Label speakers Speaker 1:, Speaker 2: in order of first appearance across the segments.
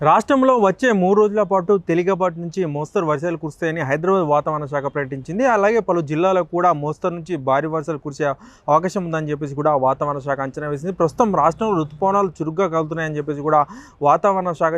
Speaker 1: రాష్ట్రంలో వచ్చే మూడు రోజుల పాటు తేలికపాటి నుంచి మోస్తరు వర్షాలు కురుస్తాయని హైదరాబాద్ వాతావరణ శాఖ ప్రకటించింది. అలాగే పలు జిల్లాలో కూడా మోస్తరు నుంచి భారీ వర్షాలు కురిసే అవకాశం ఉందని చెప్పేసి కూడా వాతావరణ శాఖ అంచనా వేసింది. ప్రస్తుతం రాష్ట్రంలో ఋతుపవనాలు చురుగ్గా కలుగుతున్నాయని చెప్పేసి కూడా వాతావరణ శాఖ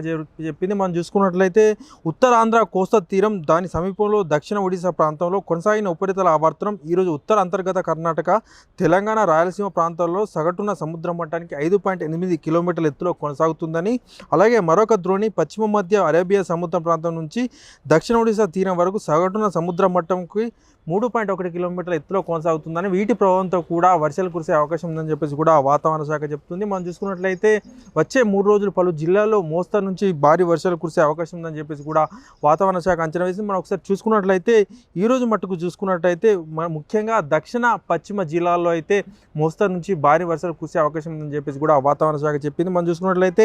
Speaker 1: చెప్పింది. మనం చూసుకున్నట్లయితే ఉత్తరాంధ్ర కోస్తా తీరం దాని సమీపంలో దక్షిణ ఒడిశా ప్రాంతంలో కొనసాగిన ఉపరితల ఆవర్తనం ఈరోజు ఉత్తర అంతర్గత కర్ణాటక తెలంగాణ రాయలసీమ ప్రాంతాల్లో సగటున సముద్ర మట్టానికి ఐదు పాయింట్ ఎనిమిది కిలోమీటర్ల ఎత్తులో కొనసాగుతుందని అలాగే మరొక ద్రోణి పశ్చిమ మధ్య అరేబియా సముద్ర ప్రాంతం నుంచి దక్షిణ ఒడిశా తీరం వరకు సగటున సముద్ర మట్టంకి మూడు పాయింట్ ఒకటి కిలోమీటర్ల ఎత్తులో కొనసాగుతుందని వీటి ప్రభావంతో కూడా వర్షాలు కురిసే అవకాశం ఉందని చెప్పేసి కూడా వాతావరణ శాఖ చెప్తుంది. మనం చూసుకున్నట్లయితే వచ్చే మూడు రోజులు పలు జిల్లాల్లో మోస్తరు నుంచి భారీ వర్షాలు కురిసే అవకాశం ఉందని చెప్పేసి కూడా వాతావరణ శాఖ అంచనా వేసింది. మనం ఒకసారి చూసుకున్నట్లయితే ఈ రోజు మట్టుకు చూసుకున్నట్లయితే ముఖ్యంగా దక్షిణ పశ్చిమ జిల్లాల్లో అయితే మోస్తరు నుంచి భారీ వర్షాలు కురిసే అవకాశం ఉందని చెప్పేసి కూడా వాతావరణ శాఖ చెప్పింది. మనం చూసుకున్నట్లయితే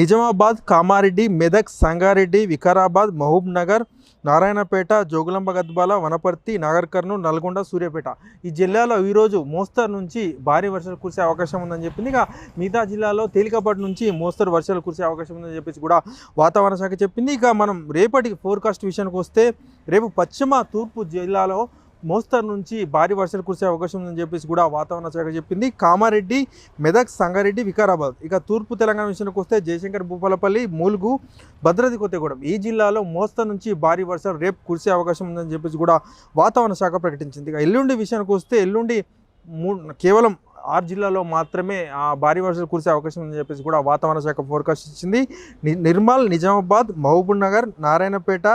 Speaker 1: నిజామాబాద్ కామారెడ్డి మెదక్ సంగారెడ్డి వికారాబాద్ మహబూబ్ నగర్ నారాయణపేట జోగులాంబ గద్వాల వనపర్తి నాగర్ కర్నూలు నల్గొండ సూర్యాపేట. ఈ జిల్లాలో ఈరోజు మోస్తరు నుంచి భారీ వర్షాలు కురిసే అవకాశం ఉందని చెప్పింది. ఇక మిగతా జిల్లాలో తేలికపాటి నుంచి మోస్తరు వర్షాలు కురిసే అవకాశం ఉందని చెప్పేసి కూడా వాతావరణ శాఖ చెప్పింది. ఇక మనం రేపటి ఫోర్కాస్ట్ విషయానికి వస్తే రేపు పశ్చిమ తూర్పు జిల్లాలో మోస్తరు నుంచి భారీ వర్షాలు కురిసే అవకాశం ఉందని చెప్పేసి కూడా వాతావరణ శాఖ చెప్పింది. కామారెడ్డి మెదక్ సంగారెడ్డి వికారాబాద్. ఇక తూర్పు తెలంగాణ విషయానికి వస్తే జయశంకర్ భూపాలపల్లి మూలుగు భద్రాద్రి కొత్తగూడెం. ఈ జిల్లాలో మోస్తరు నుంచి భారీ వర్షాలు రేపు కురిసే అవకాశం ఉందని చెప్పేసి కూడా వాతావరణ శాఖ ప్రకటించింది. ఇక ఎల్లుండి విషయానికి వస్తే ఎల్లుండి మూ కేవలం ఆరు జిల్లాలో మాత్రమే ఆ భారీ వర్షాలు కురిసే అవకాశం ఉందని చెప్పేసి కూడా వాతావరణ శాఖ ఫోర్కాస్ట్ ఇచ్చింది. ని- నిర్మల్ నిజామాబాద్ మహబూబ్ నగర్ నారాయణపేట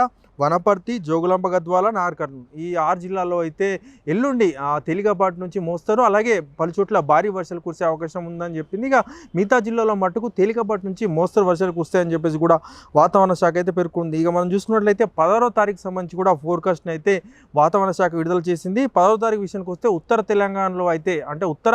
Speaker 1: వనపర్తి జోగులాంబ గద్వాల నార్కర్నూలు ఈ ఆరు జిల్లాల్లో అయితే ఎల్లుండి ఆ తేలికపాటి నుంచి మోస్తారు. అలాగే పలు చోట్ల భారీ వర్షాలు కురిసే అవకాశం ఉందని చెప్పింది. ఇక మిగతా జిల్లాలో మట్టుకు తేలికపాటి నుంచి మోస్తరు వర్షాలు కురుస్తాయని చెప్పేసి కూడా వాతావరణ శాఖ అయితే పేర్కొంది. ఇక మనం చూసుకున్నట్లయితే పదహారో తారీఖు సంబంధించి కూడా ఫోర్కాస్ట్ని అయితే వాతావరణ శాఖ విడుదల చేసింది. పదవ తారీఖు విషయానికి వస్తే ఉత్తర తెలంగాణలో అయితే అంటే ఉత్తర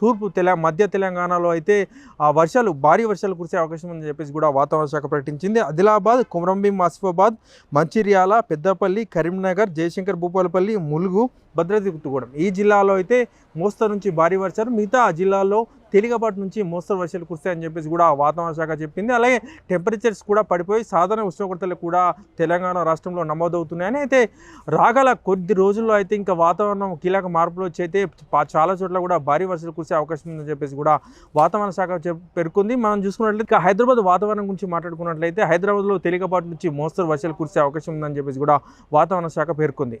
Speaker 1: తూర్పు తెల మధ్య తెలంగాణలో అయితే ఆ వర్షాలు భారీ వర్షాలు కురిసే అవకాశం ఉందని చెప్పేసి కూడా వాతావరణ శాఖ ప్రకటించింది. ఆదిలాబాద్ కుమరంభీం ఆసిఫాబాద్ మంచిర్యాల పెద్దపల్లి కరీంనగర్ జయశంకర్ భూపాలపల్లి ములుగు భద్రాద్రి కొత్తగూడెం ఈ జిల్లాలో అయితే మోస్తరు నుంచి భారీ వర్షాలు మిగతా జిల్లాలో తేలికపాటి నుంచి మోస్తరు వర్షాలు కురుస్తాయని చెప్పేసి కూడా వాతావరణ శాఖ చెప్పింది. అలాగే టెంపరేచర్స్ కూడా పడిపోయి సాధారణ ఉష్ణోగ్రతలు కూడా తెలంగాణ రాష్ట్రంలో నమోదవుతున్నాయని అయితే రాగల కొద్ది రోజుల్లో అయితే ఇంకా వాతావరణం కీలక మార్పులు వచ్చి అయితే చాలా చోట్ల కూడా భారీ వర్షాలు కురిసే అవకాశం ఉందని చెప్పేసి కూడా వాతావరణ శాఖ పేర్కొంది. మనం చూసుకున్నట్లయితే హైదరాబాద్ వాతావరణం గురించి మాట్లాడుకున్నట్లయితే హైదరాబాద్లో తేలికపాటి నుంచి మోస్తరు వర్షాలు కురిసే అవకాశం ఉందని చెప్పేసి కూడా వాతావరణ శాఖ పేర్కొంది.